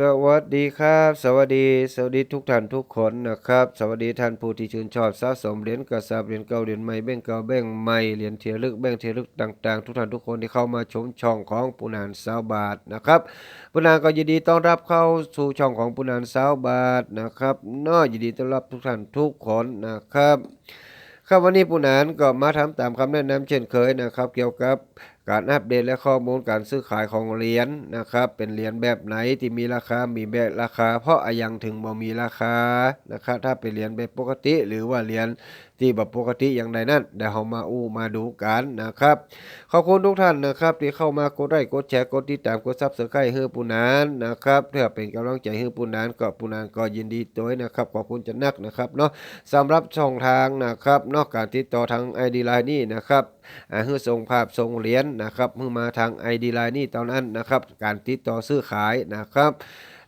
สวัสดีครับ สวัสดีสวัสดีทุกท่านทุกคนนะครับ สวัสดีท่านผู้ที่ชื่นชอบสะสมเหรียญกระสาบเหรียญเก่าเหรียญใหม่แบ่งเก่าแบ่งใหม่เหรียญเทียลึกแบ่งเทียลึกต่างๆ ทุกท่านทุกคนที่เข้ามาชมช่องของปุนานสาวบาทนะครับปุนานก็ยินดีต้อนรับเข้าสู่ช่องของปุนานสาวบาทนะครับน้อยินดีต้อนรับทุกท่านทุกคนนะครับครับวันนี้ปุนานก็มาทำตามคำแนะนำเช่นเคยนะครับ เกี่ยวกับ การอัปเดตและข้อมูลการซื้อขายของเหรียญนะครับ เป็นเหรียญแบบไหนที่มีราคา มีแบบราคา เพราะอายังถึงบ่มีราคานะครับถ้าเป็นเหรียญแบบปกติ หรือว่าเหรียญที่แบบปกติอย่างใดนั้นเดี๋ยวเรามาอู้มาดูกันนะครับขอบคุณทุกท่านนะครับ ที่เข้ามากดไลค์กดแชร์กดติดตามกดซับสไครต์ให้ปูนานนะครับเพื่อเป็นกำลังใจให้ปูนานก็ปูนานก็ยินดีด้วยนะครับขอบคุณจะนักนะครับเนาะสำหรับช่องทางนะครับนอกการติดต่อทาง ID Line นี่นะครับอ่าเพื่อส่งภาพส่งเหรียญนะครับเพื่อมาทาง ID Line นี่ตอนนั้นนะครับการติดต่อซื้อขายนะครับ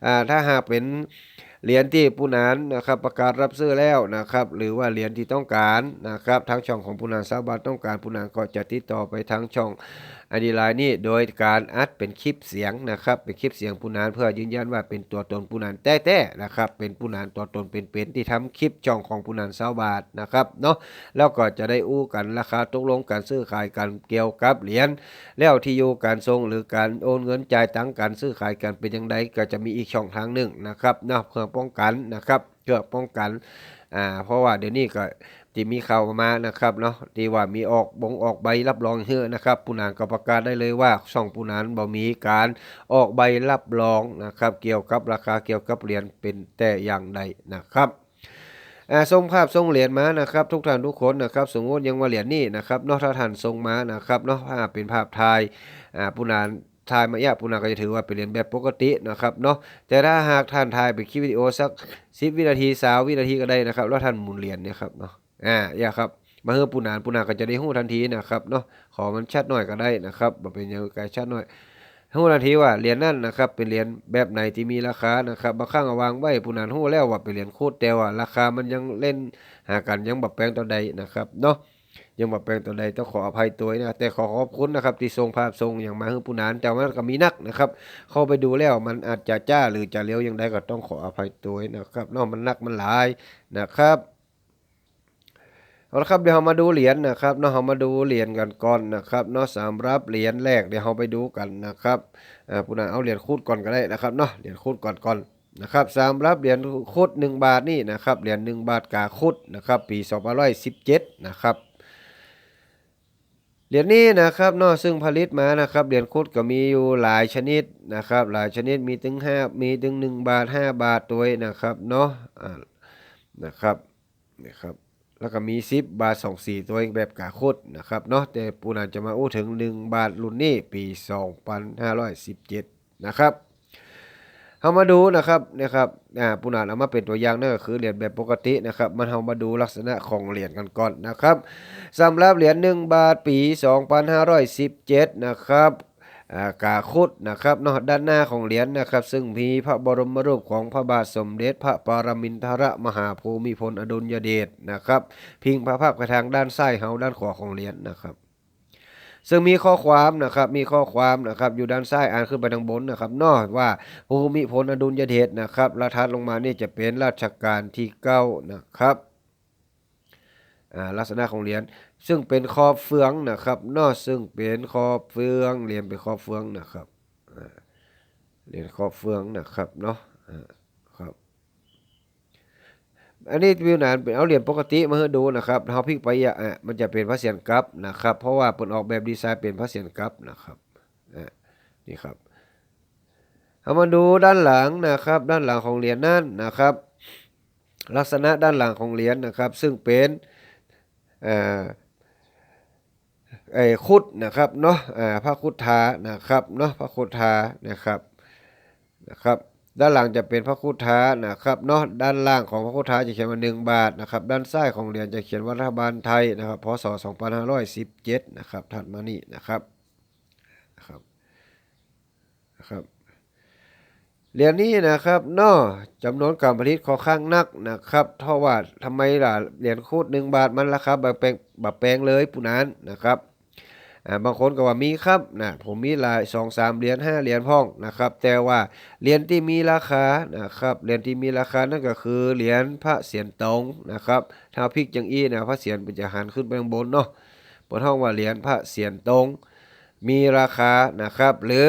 อ่าถ้าหากเป็น เหรียญที่ผู้นานนะครับประกาศรับซื้อแล้วนะครับ หรือว่าเหรียญที่ต้องการนะครับทางช่องของผู้นานสาวบาทต้องการผู้นานก็จะติดต่อไปทางช่อง อดีลน์นี่โดยการอัดเป็นคลิปเสียงนะครับ เป็นคลิปเสียงผู้นานเพื่อยืนยันว่าเป็นตัวตนผู้นานแต้ๆนะครับ เป็นผู้นานตัวตนเป็นๆที่ทำคลิปช่องของผู้นานเสาบาทนะครับเนาะแล้วก็จะได้อู้กันราคาตกลงการซื้อขายกันเกี่ยวกับเหรียญแล้วที่อยู่การส่งหรือการโอนเงินจ่ายตังการซื้อขายกันเป็นอย่างไรก็จะมีอีกช่องทางหนึ่งนะครับนะเพื่อป้องกันนะครับเพื่อป้องกันอ่าเพราะว่าเดี๋ยวนี้ก็ ที่มีข่าวมานะครับเนาะที่ว่ามีออกบงออกใบรับรองเฮือนะครับปูนานก็ประกาศได้เลยว่าช่องปูนานบ่มีการออกใบรับรองนะครับ เกี่ยวกับราคาเกี่ยวกับเหรียญเป็นแต่อย่างใดนะครับอ่าส่งภาพส่งเหรียญมานะครับ ทุกท่านทุกคนนะครับสมมติยังว่าเหรียญนี่นะครับเนอกถ้าท่านส่งมานะครับเนาะภาพเป็นภาพถ่ายอ่าผู้นานถ่ายมาเนี่ยผู้นานก็จะถือว่าเป็นเหรียญแบบปกตินะครับเนาะแต่ถ้าหากท่านถ่ายเป็นคลิปวิดีโอสัก 10 วินาที20วินาทีก็ได้นะครับ แล้วท่านหมุนเหรียญเนี่ยครับเนาะ อ่าอย่าครับ มาเฮือผู้นานผู้นานก็จะได้หู้ทันทีนะครับเนาะขอมันชัดหน่อยก็ได้นะครับบ่เป็นย่างไกลชัดหน่อยหู้ทันทีว่าเหรียญนั่นนะครับเป็นเหรียญแบบไหนที่มีราคานะครับบางครั้งวางไว้ผู้นั้นหู้แล้วว่าเป็นเหรียญโคูดแต่ว่าราคามันยังเล่นหากันยังแบบแปลงตัวใดนะครับเนาะยังแบบแปลงตัวใดต้องขออภัยตัวนะแต่ขอขอบคุณนะครับที่ส่งภาพส่งอย่างมาให้ผู้นั้นแต่ว่าก็มีนักนะครับเข้าไปดูแล้วมันอาจจะจ้าหรือจะเลี้ยวยังไงก็ต้องขออภัยตัวนะครับเนาะมันนักมันหลายนะครับ เอาละครับเดี๋ยวเรามาดูเหรียญนะครับเนาะเรามาดูเหรียญกันก่อนนะครับเนาะสำหรับเหรียญแรกเดี๋ยวเราไปดูกันนะครับอ่าผู้นั้นเอาเหรียญคูดก่อนก็ได้นะครับเนาะเหรียญคูดก่อนก่อนนะครับสำหรับเหรียญคูด1บาทนี่นะครับเหรียญ1บาทกาคูดนะครับปี2517นะครับเหรียญนี้นะครับเนาะซึ่งผลิตมานะครับเหรียญคุดก็มีอยู่หลายชนิดนะครับ หลายชนิดมีถึงห้ามีถึงหนึ่งบาทห้าบาทตัวนะครับเนาะนะครับนะครับ แล้วก็มีสิบบาทสองสี่ตัวแบบกาคุดนะครับเนาะแต่ปูนันจะมาอู้ถึงหนึ่งบาทรุ่นนี้ปีสองพันห้าร้อยสิบเจ็ดนะครับเอามาดูนะครับนะครับอ่าปูนานเอามาเป็นตัวอย่างนั่นก็คือเหรียญแบบปกตินะครับมันเอามาดูลักษณะของเหรียญกันก่อนนะครับสำหรับเหรียญ1บาทปี 2517 นะครับ กาคุดนะครับเนาะด้านหน้าของเหรียญนะครับ ซึ่งมีพระบรมรูปของพระบาทสมเด็จพระปรมินทรมหาภูมิพลอดุลยเดชนะครับ พิงพระภาพกระทางด้านซ้ายเฮาด้านขวาของเหรียญนะครับซึ่งมีข้อความนะครับมีข้อความนะครับอยู่ด้านซ้ายอ่านขึ้นไปทางบนนะครับนอกว่าภูมิพลอดุลยเดชนะครับแล้วทัดลงมานี่จะเป็นราชการที่เก้านะครับลักษณะของเหรียญ ซึ่งเป็นคอบเฟืองนะครับนอกซึ่งเป็นคอบเฟืองเรียญเป็นคอบเฟืองนะครับเรียญคอบเฟืองนะครับเนาะครับ อันนี้วิวนานเป็นเอาเหรียญปกติมาให้ดูนะครับเฮาพลิกไปอะมันจะเป็นพระเศียรกลับนะครับ เพราะว่าเปิ่นออกแบบดีไซน์เป็นพระเศียรกลับนะครับนี่ครับเอามาดูด้านหลังนะครับ ด้านหลังของเหรียญนั่นนะครับ ลักษณะด้านหลังของเหรียญนะครับ ซึ่งเป็นอ่อ ไอ้คุดนะครับเนาะอ่าพระคุดทานะครับเนาะพระคุดทานะครับนะครับด้านหลังจะเป็นพระคุทานะครับเนาะด้านล่างของพระคุทาจะเขียนว่า1บาทนะครับด้านซ้ายของเหรียญจะเขียนว่ารัฐบาลไทยนะครับพศ2517นะครับถัดมานี่นะครับนะครับนะครับเหรียญนี้นะครับเนาะจำนวนการผลิตค่อนข้างนักนะครับเท่าว่าทำไมล่ะเหรียญคูด1บาทมันราคาแบบแปลงแบบแปลงเลยผู้นั้นนะครับ บางคนก็ว่ามีครับนะผมมีหลายสองสามเหรียญห้าเหรียญพ่องนะครับ แต่ว่าเหรียญที่มีราคานะครับเหรียญที่มีราคานั่นก็คือเหรียญพระเสียรตงนะครับถ้าพิกจังอี้นะพระเสียรมันจะหันขึ้นไปข้างบนเนาะบนห้องว่าเหรียญพระเสียรตงมีราคานะครับ หรือ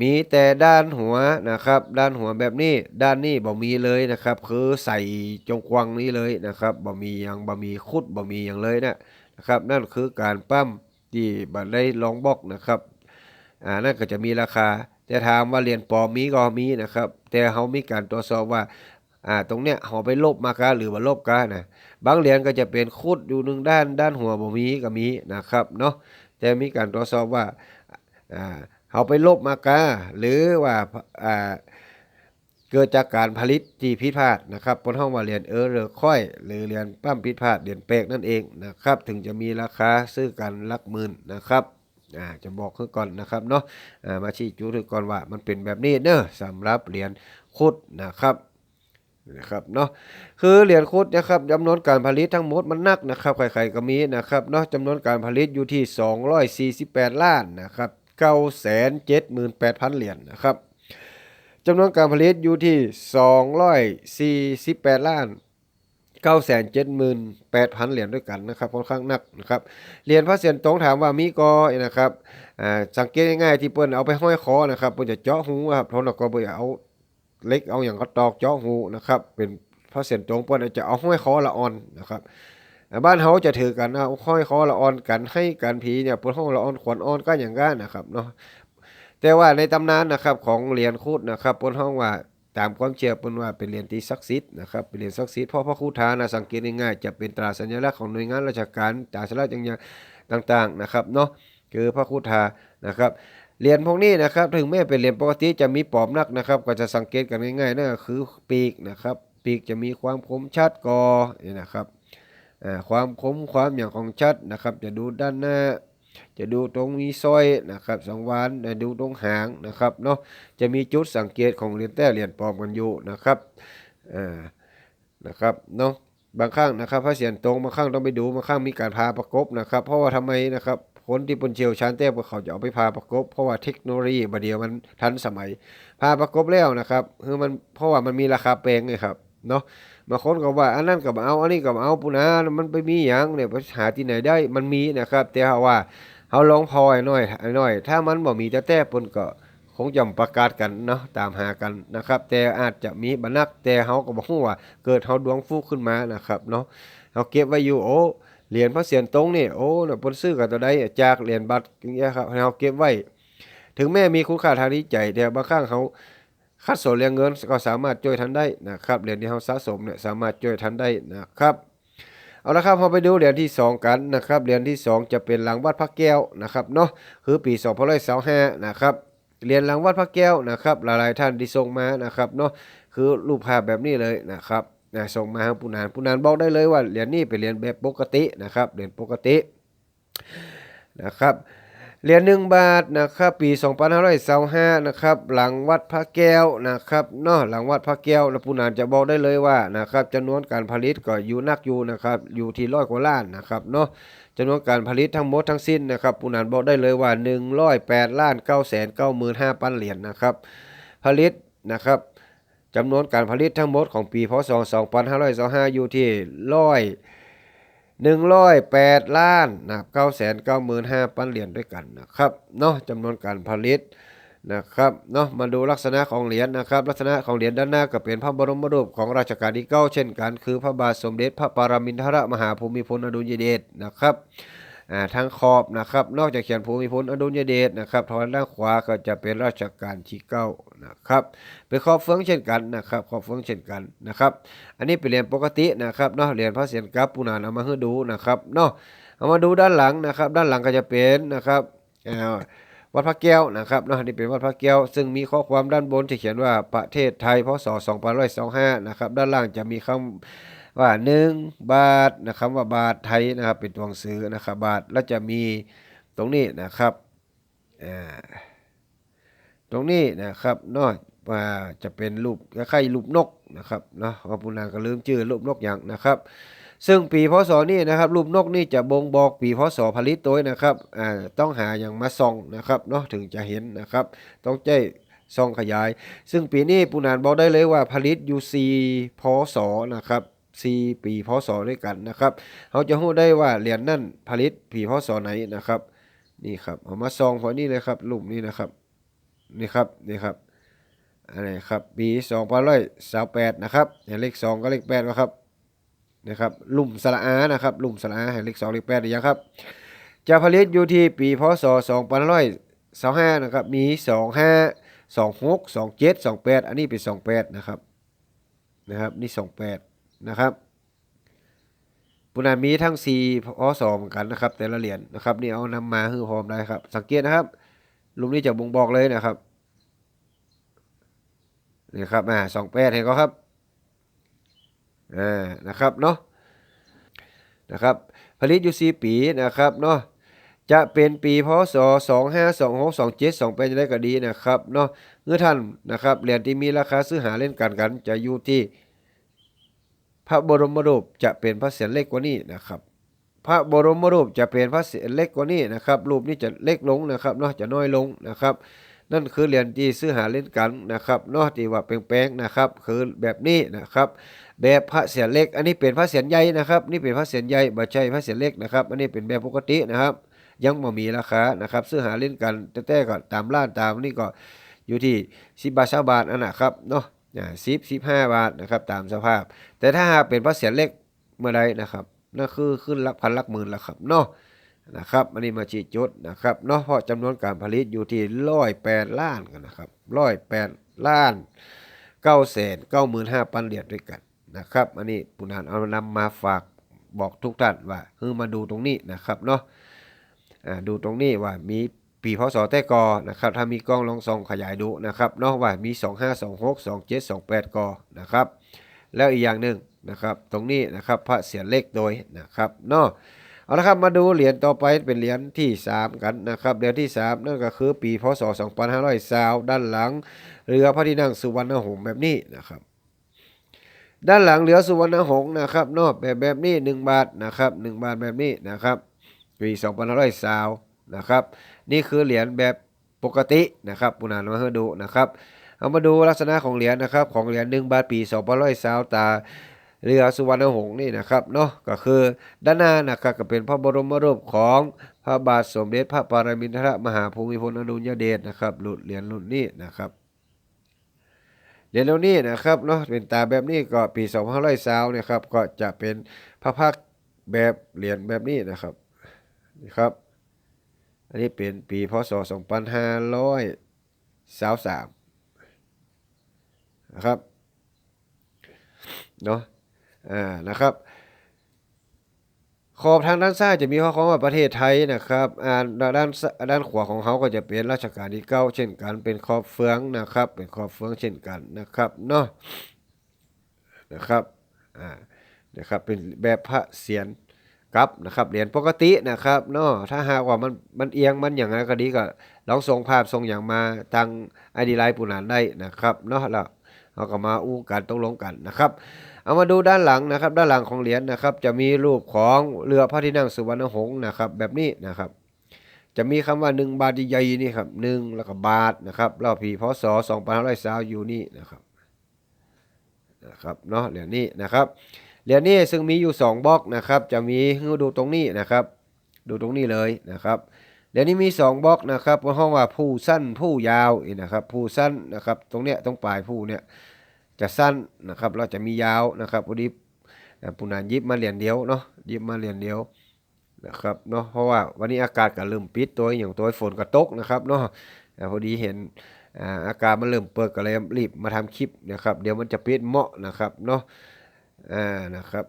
มีแต่ด้านหัวนะครับ ด้านหัวแบบนี้ด้านนี้บ่มีเลยนะครับ คือใส่จงกวางนี้เลยนะครับบ่มียังบ่มีคุดบ่มีหยังเลยนะนะครับ นั่นคือการปั้ม ที่บัดไดลองบอกนะครับอ่านั่นก็จะมีราคาแต่ถามว่าเหรียญปลอมมีก็มีนะครับ แต่เขามีการตรวจสอบว่าอ่าตรงเนี้ยเขาไปลบมากาหรือว่าลบกานะบางเหรียญก็จะเป็นคุดอยู่หนึ่งด้านด้านหัวบ่มีก็มีนะครับเนาะแต่มีการตรวจสอบว่าอ่าเขาไปลบมากาหรือว่าอ่า เกิดจากการผลิตที่ผิดพลาดนะครับบนห้องวาเรียญเออเรือค่อย หรือเรียญปั้มผิดพลาดเรียญเปกนั่นเองนะครับ ถึงจะมีราคาซื้อกันลักหมื่นนะครับอ่าจะบอกคือก่อนนะครับเนาะอ่ามาชี้จูคือก่อนว่ามันเป็นแบบนี้เนอะสำหรับเหรียญคุดนะครับนะครับเนาะคือเหรียญคุดนะครับจำนวนการผลิตทั้งหมดมันนักนะครับใครๆก็มีนะครับเนาะจำนวนการผลิตอยู่ที่ 248 ล้านนะครับ978,000 เหรียญนะครับ จำนวนการผลิตอยู่ที่ 248 ล้าน 978,000 เหรียญด้วยกันนะครับค่อนข้างหนักนะครับเหรียญพระเศียรตรงถามว่ามีกอนะครับอ่าสังเกตง่ายๆที่เปิ้นเอาไปห้อยคอนะครับเปิ้นจะเจาะหูครับเพราะเราก็บ่เอาเล็กเอาอย่างก็ตอกเจาะหูนะครับเป็นพระเส้นตรงเปิ้นจะเอาห้อยคอละอ่อนนะครับบ้านเฮาจะถือกันเอาห้อยคอละอ่อนกันให้กันผีเนี่ยเปิ้นห้องละอ่อนขวัญอ่อนก็อย่างงั้นนะครับเนาะ แต่ว่าในตำนานนะครับของเหรียญคูดนะครับเปิ้นห้องว่าตามความเชื่อเปิ้นว่าเป็นเหรียญที่ศักดิ์สิทธิ์นะครับเป็นเหรียญศักดิ์สิทธิ์เพราะพระคูทานะสังเกตง่ายๆจะเป็นตราสัญลักษณ์ของหน่วยงานราชการตราสัญลักษณ์อย่างต่างๆนะครับเนาะคือพระคูทานะครับเหรียญพวกนี้นะครับถึงแม้เป็นเหรียญปกติจะมีปอมนักนะครับ ก็จะสังเกตกันง่ายๆนั่นก็คือปีกนะครับปีกจะมีความคมชัดกอนี่นะครับความคมความอย่างของชัดนะครับ จะดูด้านหน้า จะดูตรงมีสร้อยนะครับสองวานจะดูตรงหางนะครับเนาะจะมีจุดสังเกตของเหรียญแต้เหรียญปลอมกันอยู่นะครับอ่านะครับเนาะบางครั้งนะครับพระเสียรตรงบางครั้งต้องไปดูบางครั้งมีการพาประกบนะครับ เพราะว่าทำไมนะครับคนที่เป็นเชี่ยวชาญแต้มเขาจะเอาไปพาประกบ เพราะว่าเทคโนโลยีบัดเดียวมันทันสมัย พาประกบแล้วนะครับคือมันเพราะว่ามันมีราคาแพงไงครับเนาะ บางคนก็ว่าอันนั้นก็บ่เอาอันนี้ก็บ่เอาปุนะมันไปมีหยังเนี่ยไปหาที่ไหนได้มันมีนะครับ แต่ว่าเฮาลองพอให้หน่อยห้หน่อย ถ้ามันบ่มีแต่แต่เพิ่นก็คงจะประกาศกันเนาะตามหากันนะครับ แต่อาจจะมีบ่นักแต่เฮาก็บ่ฮู้ว่า เกิดเฮาดวงฟูกขึ้นมานะครับเนาะเฮาเก็บไว้อยู่โอ้เหรียญพระเสียรตรงนี่โอ้น่ะเพิ่นซื้อกันตัวใดจากเหรียญบัตรอย่างเงี้ยครับเราเก็บไว้ ถึงแม้มีคุณค่าทางนี้ใจแต่บางครั้งเขา คัดสนเรียงเงินก็สามารถช่วยทันได้นะครับเหรียญที่เขาสะสมเนี่ยสามารถช่วยทันได้นะครับเอาละครับเราไปดูเหรียญที่ 2 กันนะครับเหรียญที่ 2 จะเป็นหลังวัดพระแก้วนะครับเนาะคือปี2525นะครับเหรียญหลังวัดพระแก้วนะครับหลายๆท่านที่ส่งมานะครับเนาะคือรูปภาพแบบนี้เลยนะครับนะส่งมาทางผู้นานผู้นานบอกได้เลยว่าเหรียญนี้เป็นเหรียญแบบปกตินะครับเหรียญปกตินะครับ เหรียญหนึ่งบาทนะครับปี2525นะครับหลังวัดพระแก้วนะครับเนาะหลังวัดพระแก้วแล้วผู้นานจะบอกได้เลยว่านะครับจำนวนการผลิตก็อยู่นักอยู่นะครับอยู่ที่ร้อยกว่าล้านนะครับเนาะจำนวนการผลิตทั้งหมดทั้งสิ้นนะครับผู้นานบอกได้เลยว่า 108ล้าน9 9 5 0 0 0เหรียญนะครับผลิตนะครับจำนวนการผลิตทั้งหมดของปีพศ2525อยู่ที่ร้อย 108 ล้านนะ995,000เหรียญด้วยกันนะครับเนาะจำนวนการผลิตนะครับเนาะมาดูลักษณะของเหรียญนะครับ ลักษณะของเหรียญด้านหน้าก็เป็นพระบรมรูปของราชการที่9เช่นกัน คือพระบาทสมเด็จพระปรมินทรมหาภูมิพลอดุลยเดชนะครับ ทางขอบนะครับ นอกจากเขียนภูมิพลอดุลยเดชนะครับทางด้านขวาก็จะเป็นราชการที่เก้านะครับ เป็นขอบเฟืองเช่นกันนะครับ ขอบเฟืองเช่นกันนะครับ อันนี้เป็นเหรียญปกตินะครับเนาะเหรียญพระเศียรกับปูนานเอามาให้ดูนะครับเนาะเอามาดูด้านหลังนะครับ ด้านหลังก็จะเป็นนะครับวัดพระแก้วนะครับเนาะนี่เป็นวัดพระแก้ว ซึ่งมีข้อความด้านบนที่เขียนว่าประเทศไทยพศ2525นะครับ ด้านล่างจะมีคำ ว่า 1 บาทนะครับว่าบาทไทยนะครับเป็นตัวหนังสือนะครับบาทแล้วจะมีตรงนี้นะครับอ่าตรงนี้นะครับนาะว่าจะเป็นรูปคล้ายๆรูปนกนะครับเนาะว่าผู้นาก็ลืมชื่อรูปนกอย่างนะครับ ซึ่งปีพศนี่นะครับรูปนกนี่จะบ่งบอกปีพศผลิตตัวนะครับอ่าต้องหาอย่างมาส่องนะครับเนาะถึงจะเห็นนะครับ ต้องใจส่องขยาย ซึ่งปีนี้ปูนานบอกได้เลยว่าผลิตอยู่4พศนะครับ 4 ปีพศด้วยกันนะครับเขาจะรู้ได้ว่าเหรียญนั่นผลิตปีพศไหนนะครับ นี่ครับเอามาส่องพอนี่เลยครับรูปนี้นะครับนี่ครับนี่ครับอะไรครับปี2528นะครับเห็นเลข2ก็เลข8นะครับนะครับลุ่มสระอานะครับลุ่มสระอาแห่งเลขสองเลขแปดหรือยังครับจะผลิตอยู่ที่ปีพศสองพันร้อยสองห้านะครับมีสองห้าสองหกสองเจ็ดสองแปดอันนี้เป็นสองแปดนะครับนะครับนี่สองแปด นะครับปุนามีทั้งสี่พศเหมือนกันนะครับ แต่ละเหรียญนะครับนี่เอานำมาคือพร้อมได้ครับ สังเกตนะครับลุมนี้จะบ่งบอกเลยนะครับนี่ครับอ่าสองแปดเห็นก็ครับอ่านะครับเนาะนะครับผลิตอยู่ 4 ปีนะครับเนาะจะเป็นปีพศ2526 27 28จะได้ก็ดีนะครับเนาะเมื่อท่านนะครับเหรียญที่มีราคาซื้อหาเล่นกันกันจะอยู่ที่ พระบรมรูปจะเป็นพระเศียรเล็กกว่านี้นะครับ พระบรมรูปจะเป็นพระเศียรเล็กกว่านี้นะครับรูปนี้จะเล็กลงนะครับเนาะจะน้อยลงนะครับ นั่นคือเหรียญที่ซื้อหาเล่นกันนะครับเนาะที่ว่าแปลงๆนะครับ คือแบบนี้นะครับ แบบพระเศียรเล็ก อันนี้เป็นพระเศียรใหญ่นะครับ นี่เป็นพระเศียรใหญ่บ่ใช่พระเศียรเล็กนะครับ อันนี้เป็นแบบปกตินะครับ ยังบ่มีราคานะครับ ซื้อหาเล่นกันแต่ๆก็ตามร้านตามนี่ก็อยู่ที่10บบาท20บาทอันนะครับเนาะ อ่า10 15บาทนะครับตามสภาพ แต่ถ้าหากเป็นพระเศียรเล็กเมื่อใดนะครับนั่นคือขึ้นหลักพันลักหมื่นแล้วครับเนาะนะครับอันนี้มาชี้จุดนะครับเนาะเพราะจำนวนการผลิตอยู่ที่108ล้านกันนะครับ108ล้าน9แสน95,000เหรียญด้วยกันนะครับอันนี้ปุนานเอานำมาฝากบอกทุกท่านว่าคือมาดูตรงนี้นะครับเนาะดูตรงนี้ว่ามี ปีพศแต่กอนะครับถ้ามีกล้องลองส่องขยายดูนะครับเนาะว่ามี 2526 27 28กอนะครับแล้วอีกอย่างหนึ่งนะครับตรงนี้นะครับพระเศียรเล็กโดยนะครับเนาะเอาละครับมาดูเหรียญต่อไปเป็นเหรียญที่ 3 กันนะครับเหรียญที่ 3 นั่นก็คือปีพศ2520ด้านหลังเรือพระที่นั่งสุวรรณหงส์แบบนี้นะครับด้านหลังเหลือสุวรรณหงส์นะครับนอกแบบแบบนี้ 1 บาทนะครับ1บาทแบบนี้นะครับปี2520 นะครับ นี่คือเหรียญแบบปกตินะครับปุณานมาให้ดูนะครับเอามาดูลักษณะของเหรียญนะครับ ของเหรียญ1บาทปี2520ตาเรือสุวรรณหงส์นี่นะครับเนาะก็คือด้านหน้านะครับก็เป็นพระบรมรูปของพระบาทสมเด็จพระปรมินทรมหาภูมิพลอดุลยเดชนะครับหลุดเหรียญรุ่นนี้นะครับเหรียญเหล่านี้นะครับเนาะเป็นตาแบบนี้ก็ปี2520นะครับก็จะเป็นพระพักแบบเหรียญแบบนี้นะครับนี่ครับ อันนี้เป็นปีพศ 2523นะครับเนาะอ่านะครับ ขอบทางด้านซ้ายจะมีข้อความว่าประเทศไทยนะครับอ่าด้านด้านขวาของเขาก็จะเป็นราชการที่เก้าเช่นกัน เป็นขอบเฟืองนะครับ เป็นขอบเฟืองเช่นกันนะครับเนาะนะครับอ่านะครับเป็นแบบพระเศียร กับนะครับเหรียญปกตินะครับเนาะถ้าหากว่ามันมันเอียงมันอย่างไรก็ดีก็ลองส่งภาพส่งอย่างมาทางไอดีไลน์ปูนานได้นะครับเนาะแล้วเราก็มาอู้กันตกลงกันนะครับ เอามาดูด้านหลังนะครับ ด้านหลังของเหรียญนะครับ จะมีรูปของเรือพระที่นั่งสุวรรณหงส์นะครับ แบบนี้นะครับ จะมีคำว่า 1 บาทใหญ่ๆนี่ครับ1แล้วก็บาทนะครับรอบปีพศ2520อยู่นี่นะครับนะครับเนาะเหรียญนี้นะครับ เหรียญนี้ซึ่งมีอยู่ 2บล็อกนะครับ จะมีให้ดูตรงนี้นะครับ ดูตรงนี้เลยนะครับเหรียญนี้มี 2บล็อกนะครับห้องว่าผู้สั้นผู้ยาวนะครับ ผู้สั้นนะครับ ตรงเนี้ยตรงปลายผู้เนี่ยจะสั้นนะครับ เราจะมียาวนะครับพอดีปุนานยิบมาเหรียญเดียวเนาะยิบมาเหรียญเดียวนะครับเนาะเพราะว่าวันนี้อากาศก็เริ่มปิดตัวอย่างตัวฝนก็ตกนะครับเนาะพอดีเห็นอากาศมันเริ่มเปิดก็เลยรีบมาทำคลิปนะครับ เดี๋ยวมันจะปิดเหมาะนะครับเนาะ อ่านะครับ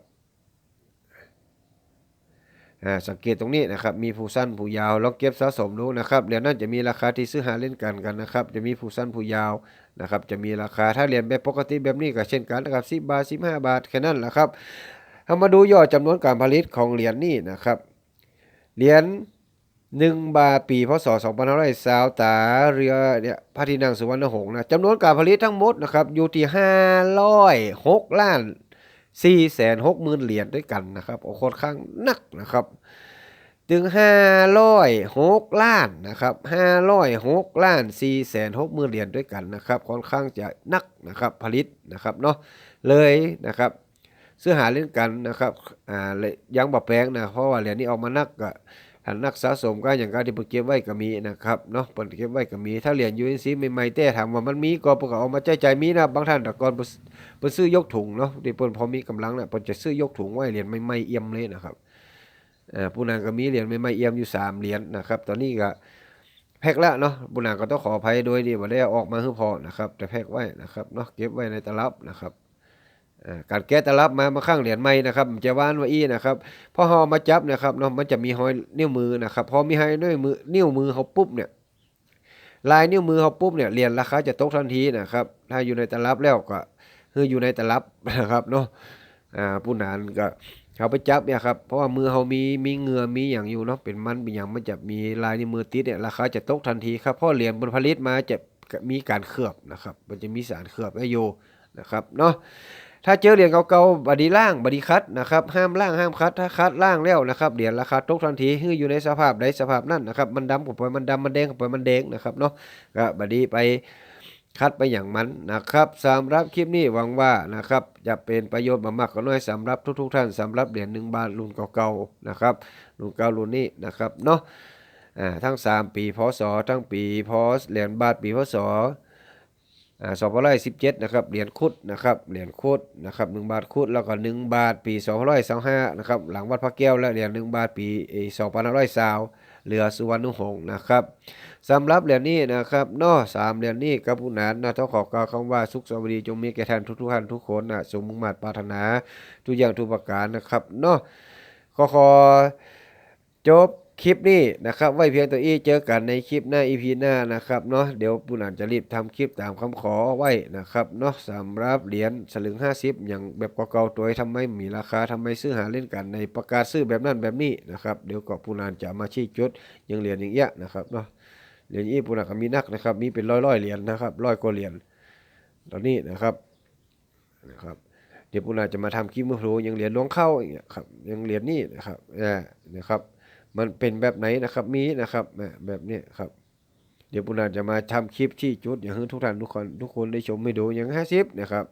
อ่าสังเกตตรงนี้นะครับ มีผู้สั้นผู้ยาวลองเก็บสะสมดูนะครับเหรียญนั้นจะมีราคาที่ซื้อหาเล่นกันกันนะครับ จะมีผู้สั้นผู้ยาวนะครับ จะมีราคาถ้าเหรียญแบบปกติแบบนี้ก็เช่นกันนะครับ10บาท15บห้าบาทแค่นั้นแหละครับเอามาดูยอดจำนวนการผลิตของเหรียญนี่นะครับเหรียญ1บาทปีพศ2520ตาเรือเนี่ยพระที่นั่งสุวรรณหงส์นะจำนวนการผลิตทั้งหมดนะครับอยู่ที่506ล้าน สี่แสนหกหมื่นเหรียญด้วยกันนะครับโอ้ค่อนข้างนักนะครับ ถึงห้าร้อยหกล้านนะครับห้าร้อยหกล้านสี่แสนหกหมื่นเหรียญด้วยกันนะครับค่อนข้างจะนักนะครับผลิตนะครับเนาะเลยนะครับซื้อหาเล่นกันนะครับอ่ายังบ่แปลงนะเพราะว่าเหรียญนี้ออกมานักก็ หันนักสะสมก็อย่างก็ที่เพิ่นเก็บไว้ก็มีนะครับเนาะเพิ่นเก็บไว้ก็มี ถ้าเหรียญ UNC ใหม่ๆแต่ถามว่ามันมีก็เพิ่นก็เอามาใจใจมีนะบางท่านแต่ก่อนเพิ่นเพิ่นซื้อยกถุงเนาะที่เพิ่นพอมีกำลังน่ะเพิ่นจะซื้อยกถุงไว้เหรียญใหม่ๆเอี่ยมเลยนะครับอ่าผู้นางก็มีเหรียญไม่ไม่เอี่ยมอยู่สามเหรียญนะครับ ตอนนี้ก็แพ็คละเนาะผู้นางก็ต้องขออภัยโดยที่บ่ได้ออกมาให้พอนะครับ แต่แพ็คไว้นะครับเนาะเก็บไว้ในตลับนะครับ การแก้ตลับมามาข้างเหรียญใหม่นะครับจะว่านไว้อีนะครับพอเฮาเอมาจับนะครับเนาะมันจะมีห้อยนิ้วมือนะครับพอมีห้อยนิ้วมือนิ้วมือเขาปุ๊บเนี่ยลายนิ้วมือเขาปุ๊บเนี่ยเหรียญราคาจะตกทันทีนะครับถ้าอยู่ในตลับแล้วก็คืออยู่ในตลับนะครับเนาะอ่าผู้นานก็เขาไปจับเนี่ยครับเพราะว่ามือเขามีมีเหงือมีอย่างอยู่เนาะเป็นมันเป็นอย่างมันจะมีลายในวมือติดเนี่ยราคาจะตกทันทีครับเพราะเหรียญบนผลิตมาจะมีการเคลือบนะครับ มันจะมีสารเคลือบไว้อยู่นะครับเนาะ ถ้าเจอเหรียญเก่าๆบดีล่างบดีคัดนะครับห้ามล่างห้ามคัดถ้าคัดล่างแล้วนะครับเหรียญราคาตกทันทีคืออยู่ในสภาพใดสภาพนั้นนะครับมันดำกับไปมันดำมันแดงกับไปมันแดงนะครับเนาะก็บดีไปคัดไปอย่างมันนะครับสำหรับคลิปนี้หวังว่านะครับจะเป็นประโยชน์มากๆก็น้อยสำหรับทุกๆท่านสำหรับเหรียญหนึ่งบาทรุ่นเก่าๆนะครับรุ่นเก่ารุ่นนี้นะครับเนาะอ่าทั้ง 3 ปีพศทั้งปีพศเหรียญบาทปีพศ สองพันร้อยสิบเจ็ดนะครับเหรียญคุดนะครับเหรียญคุดนะครับหนึ่งบาทคุดแล้วก็หนึ่งบาทปีสองพันร้อยสองห้านะครับหลังวัดพระแก้วและเหรียญหนึ่งบาทปีสองพันห้าร้อยสาวเรือสุวรรณหงษ์นะครับสำหรับเหรียญนี้นะครับนอสามเหรียญนี้กับผู้นานนะต้องขอกล่าวคำว่าสุขสวัสดีจงมีแก่ท่านทุกๆท่านทุกคนนะสมมุ่งมาตรปรารถนาทุกอย่างทุกประการนะครับนาะขอขอจบ คลิปนี้นะครับ ไว้เพียงตัวอี้เจอกันในคลิปหน้าอีพีหน้านะครับเนาะเดี๋ยวผู้นานจะรีบทำคลิปตามคำขอไว้นะครับเนาะสำหรับเหรียญสลึง 50 อย่างแบบเก่าๆตัวทำไมมีราคาทำไมซื้อหาเล่นกันในประกาศซื้อแบบนั้นแบบนี้นะครับเดี๋ยวก็ผู้นานจะมาชี้จุดยังเหรียญอย่างเงี้ยนะครับเนาะเหรียญญี่ปุ่นนก็มีนักนะครับ มีเป็นร้อยๆเหรียญนะครับร้อยกว่าเหรียญตอนนี้นะครับนะครับเดี๋ยวปุนาจะมาทำคลิปเมื่อโผล่ยังเหรียญหลวงเข้าอย่างเงี้ยครับยังเหรียญนี่นะครับอ่านะครับ มันเป็นแบบไหนนะครับ มีนะครับอ่แบบนี้ครับ เดี๋ยวปุนาจะมาทำคลิปที่จุด อย่างทุกท่านทุกคนทุกคนได้ชมไม่ดูอย่างห้าสิบนะครับ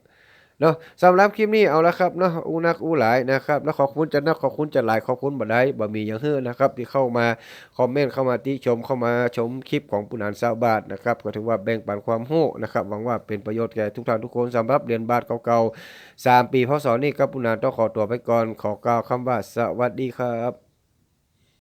เนาะสำหรับคลิปนี้เอาละครับเนาะอูนักอูหลายนะครับ แล้วขอบคุณจะนักขอบคุณจะหลายขอบคุณบ่ได้บ่มีอย่างเฮือนะครับ ที่เข้ามาคอมเมนต์เข้ามาติชมเข้ามาชมคลิปของปุนานซาวบาทนะครับก็ถือว่าแบ่งปันความรู้นะครับหวังว่าเป็นประโยชน์แก่ทุกท่านทุกคนสำหรับเรียญบาทเก่าๆ3ปีพศนี้ครับปุนานต้องขอตัวไปก่อนขอกล่าวคำว่าสวัสดีครับ